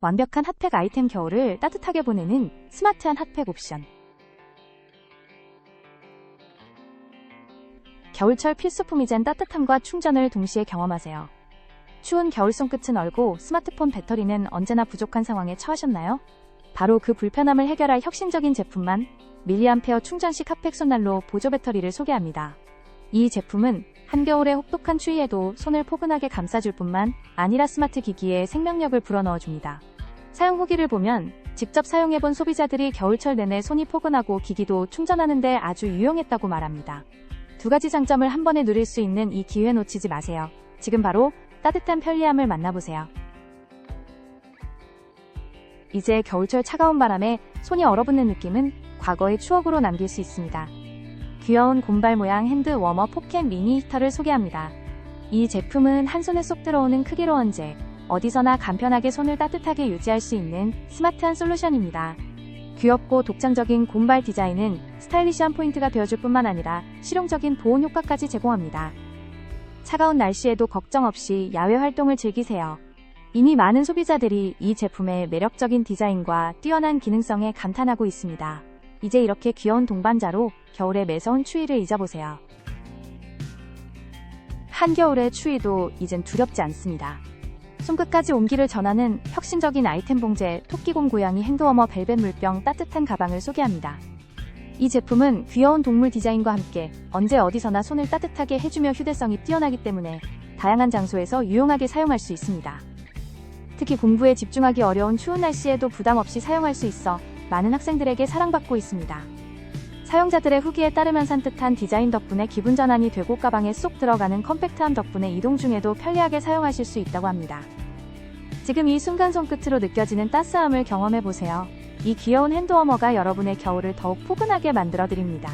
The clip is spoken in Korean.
완벽한 핫팩 아이템 겨울을 따뜻하게 보내는 스마트한 핫팩 옵션. 겨울철 필수품이젠 따뜻함과 충전을 동시에 경험하세요. 추운 겨울 손끝은 얼고 스마트폰 배터리는 언제나 부족한 상황에 처하셨나요? 바로 그 불편함을 해결할 혁신적인 제품만 밀리암페어 충전식 핫팩 손난로 보조 배터리를 소개합니다. 이 제품은 한겨울의 혹독한 추위에도 손을 포근하게 감싸줄 뿐만 아니라 스마트 기기에 생명력을 불어넣어 줍니다. 사용 후기를 보면 직접 사용해본 소비자들이 겨울철 내내 손이 포근하고 기기도 충전하는데 아주 유용했다고 말합니다. 두 가지 장점을 한 번에 누릴 수 있는 이 기회 놓치지 마세요. 지금 바로 따뜻한 편리함을 만나보세요. 이제 겨울철 차가운 바람에 손이 얼어붙는 느낌은 과거의 추억으로 남길 수 있습니다. 귀여운 곰발 모양 핸드 워머 포켓 미니 히터를 소개합니다. 이 제품은 한 손에 쏙 들어오는 크기로 언제 어디서나 간편하게 손을 따뜻하게 유지할 수 있는 스마트한 솔루션입니다. 귀엽고 독창적인 곰발 디자인은 스타일리시한 포인트가 되어줄 뿐만 아니라 실용적인 보온 효과까지 제공합니다. 차가운 날씨에도 걱정 없이 야외 활동을 즐기세요. 이미 많은 소비자들이 이 제품의 매력적인 디자인과 뛰어난 기능성에 감탄하고 있습니다. 이제 이렇게 귀여운 동반자로 겨울의 매서운 추위를 잊어보세요. 한겨울의 추위도 이젠 두렵지 않습니다. 손끝까지 온기를 전하는 혁신적인 아이템 봉제 토끼곰 고양이 핸드워머 벨벳 물병 따뜻한 가방을 소개합니다. 이 제품은 귀여운 동물 디자인과 함께 언제 어디서나 손을 따뜻하게 해주며 휴대성이 뛰어나기 때문에 다양한 장소에서 유용하게 사용할 수 있습니다. 특히 공부에 집중하기 어려운 추운 날씨에도 부담 없이 사용할 수 있어 많은 학생들에게 사랑받고 있습니다. 사용자들의 후기에 따르면 산뜻한 디자인 덕분에 기분 전환이 되고 가방에 쏙 들어가는 컴팩트함 덕분에 이동 중에도 편리하게 사용하실 수 있다고 합니다. 지금 이 순간 손끝으로 느껴지는 따스함을 경험해 보세요. 이 귀여운 핸드워머가 여러분의 겨울을 더욱 포근하게 만들어 드립니다.